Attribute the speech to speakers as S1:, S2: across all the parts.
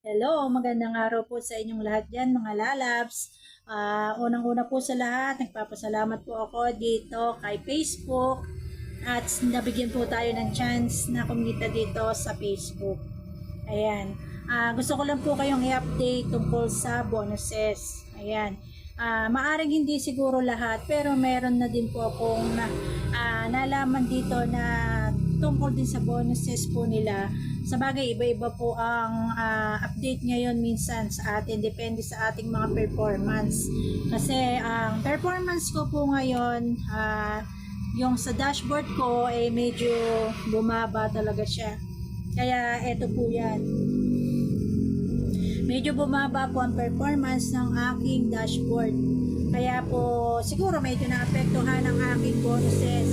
S1: Hello, magandang araw po sa inyong lahat dyan mga lalabs. Ah, unang-una po sa lahat, nagpapasalamat po ako dito kay Facebook at nabigyan po tayo ng chance na kumita dito sa Facebook. Ayan. Ah, gusto ko lang po kayong i-update tungkol sa bonuses. Ayan. Ah, maaring hindi siguro lahat pero meron na din po akong ah, nalaman dito na tungkol din sa bonuses po nila. Sa bagay, iba-iba po ang ah, update ngayon minsan sa atin. Depende sa ating mga performance. Kasi ang performance ko po ngayon, ah, yung sa dashboard ko, eh medyo bumaba talaga siya. Kaya eto po yan. Medyo bumaba po ang performance ng aking dashboard. Kaya po, siguro medyo naapektuhan ang aking bonuses.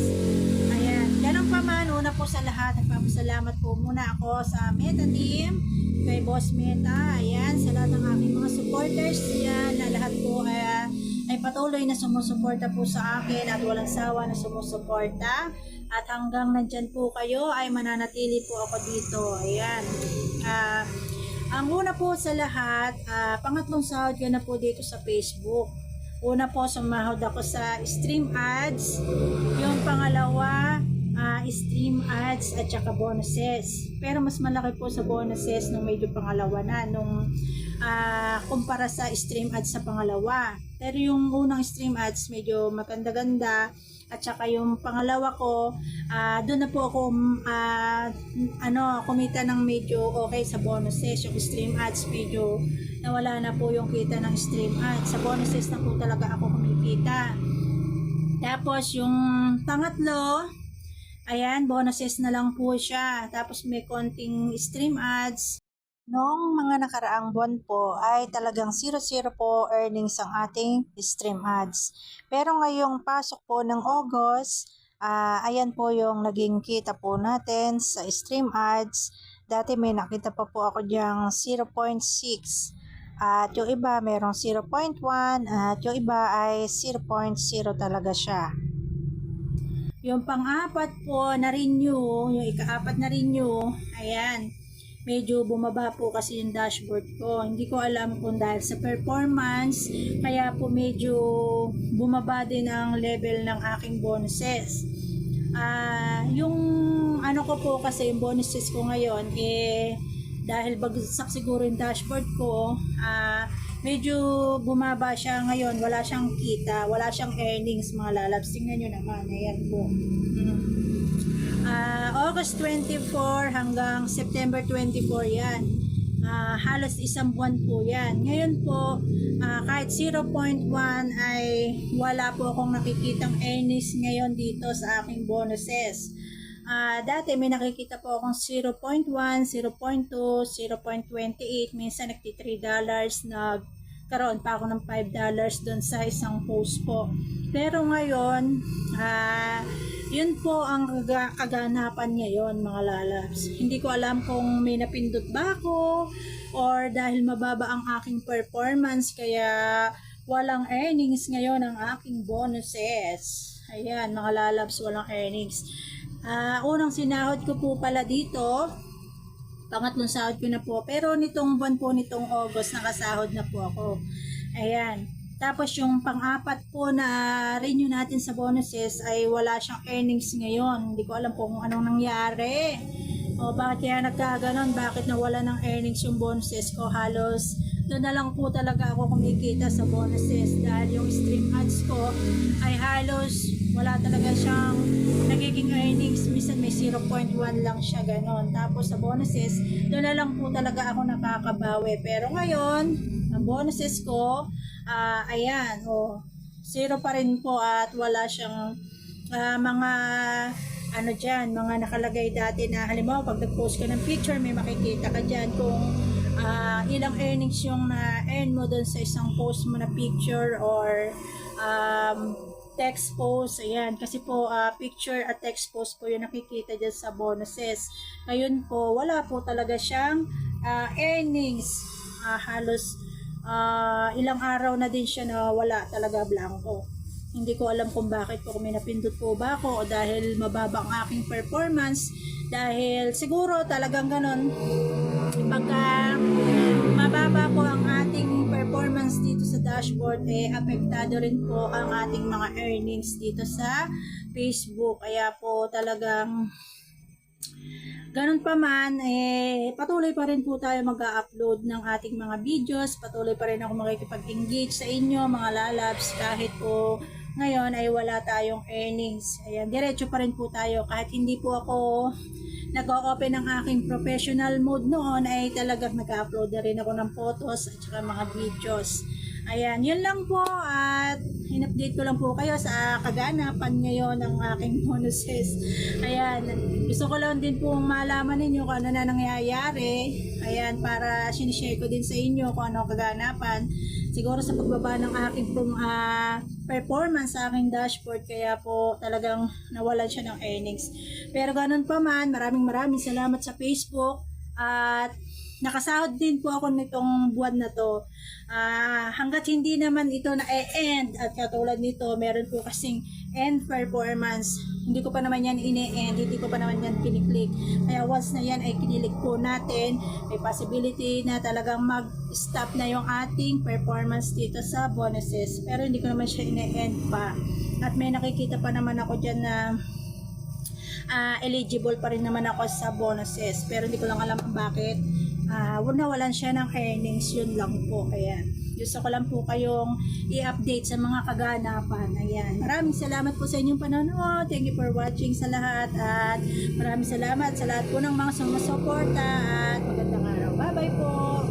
S1: Ayan. Ganun pa man, una po sa lahat, nagpapasalamat po muna ako sa Meta Team, kay Boss Meta, ayan, sa lahat ng aking mga supporters yan, na lahat po ay, ay patuloy na sumusuporta po sa akin at walang sawa na sumusuporta. At hanggang nandyan po kayo ay mananatili po ako dito. Ayan. Ah, ang una po sa lahat, ah, pangatlong sahod ko na po dito sa Facebook. Una po, sumahod ako sa stream ads. Yung pangalawa, ah, stream ads at saka bonuses. Pero mas malaki po sa bonuses nung medyo pangalawa na, nung ah, kumpara sa stream ads sa pangalawa. Pero yung unang stream ads, medyo maganda-ganda. At saka yung pangalawa ko, ah doon na po ako ah, ano, kumita ng medyo okay sa bonuses. Yung stream ads medyo nawala na po yung kita ng stream ads. Sa bonuses na po talaga ako kumikita. Tapos yung pangatlo, ayan, bonuses na lang po siya. Tapos may konting stream ads. Noong mga nakaraang buwan po ay talagang 0-0 po earnings ang ating stream ads. Pero ngayong pasok po ng August, ah, ayan po yung naging kita po natin sa stream ads. Dati may nakita pa po ako diyang 0.6. At yung iba merong 0.1 at yung iba ay 0.0 talaga siya. Yung pang-apat po na renew, yung ika-apat na renew, ayan, medyo bumaba po kasi yung dashboard ko. Hindi ko alam kung dahil sa performance, kaya po medyo bumaba din ang level ng aking bonuses. Ah, yung ano ko po kasi yung bonuses ko ngayon eh dahil bagsak siguro yung dashboard ko, ah medyo bumaba siya ngayon, wala siyang kita, wala siyang earnings mga lalabs. Tingnan nyo naman, ayan po. Mm. Ah, August 24 hanggang September 24 yan. Ah, halos isang buwan po yan. Ngayon po, ah, kahit 0.1 ay wala po akong nakikitang earnings ngayon dito sa aking bonuses. Ah, dati may nakikita po akong 0.1, 0.2, 0.28, minsan nagti 3 dollars, nagkaroon pa ako ng 5 dollars doon sa isang post po. Pero ngayon, ah, yun po ang kaga- kaganapan ngayon mga lalabs. Hindi ko alam kung may napindot ba ako or dahil mababa ang aking performance kaya walang earnings ngayon ang aking bonuses. Ayan mga lalabs, walang earnings. Ah, unang sinahod ko po pala dito, pangatlong sahod ko na po. Pero nitong buwan po, nitong August, nakasahod na po ako. Ayan. Tapos yung pang-apat po na renew natin sa bonuses ay wala siyang earnings ngayon. Hindi ko alam po kung anong nangyari. O bakit kaya nagkaganon? Bakit nawala ng earnings yung bonuses ko? Halos doon na lang po talaga ako kumikita sa bonuses dahil yung stream ads ko ay halos wala talaga siyang nagiging earnings. Minsan may 0.1 lang siya ganon. Tapos sa bonuses, doon na lang po talaga ako nakakabawi. Pero ngayon, ang bonuses ko, ah ayan, oh, zero pa rin po at wala siyang ah, mga ano dyan, mga nakalagay dati na halimbawa pag nag-post ka ng picture, may makikita ka dyan kung ah, ilang earnings yung na-earn mo doon sa isang post mo na picture or um, text post, ayan, kasi po ah, picture at text post po yung nakikita dyan sa bonuses. Ngayon po, wala po talaga siyang ah, earnings. Ah, halos ah, ilang araw na din siya na wala talaga blanco. Hindi ko alam kung bakit po kung may napindot po ba ako o dahil mababa ang aking performance. Dahil siguro talagang ganon pagka mababa po ang ating performance dito sa dashboard, eh, apektado rin po ang ating mga earnings dito sa Facebook. Kaya po talagang Ganun pa man, eh, patuloy pa rin po tayo mag upload ng ating mga videos. Patuloy pa rin ako makikipag-engage sa inyo, mga lalabs, kahit po ngayon ay wala tayong earnings. Ayan, diretso pa rin po tayo. Kahit hindi po ako nag-open ng aking professional mode noon, ay talagang nag-upload na rin ako ng photos at saka mga videos. Ayan, yun lang po at in-update ko lang po kayo sa kaganapan ngayon ng aking bonuses. Ayan, gusto ko lang din po malaman ninyo kung ano na nangyayari. Ayan, para sinishare ko din sa inyo kung ano kaganapan. Siguro sa pagbaba ng aking prom- ah, performance sa aking dashboard, kaya po talagang nawalan siya ng earnings. Pero ganun pa man, maraming maraming salamat sa Facebook at nakasahod din po ako nitong buwan na to. Ah, hanggat hindi naman ito na end at katulad nito, meron po kasing end performance. Hindi ko pa naman yan ine-end, hindi ko pa naman yan kiniklik. Kaya once na yan ay kinilik po natin, may possibility na talagang mag-stop na yung ating performance dito sa bonuses. Pero hindi ko naman siya ine-end pa. At may nakikita pa naman ako dyan na ah, eligible pa rin naman ako sa bonuses. Pero hindi ko lang alam bakit. Ah, nawalan siya ng earnings, yun lang po. Kaya gusto ko lang po kayong i-update sa mga kaganapan. Ayan. Maraming salamat po sa inyong panonood. Thank you for watching sa lahat. At maraming salamat sa lahat po ng mga sumusuporta. At magandang araw. Bye-bye po.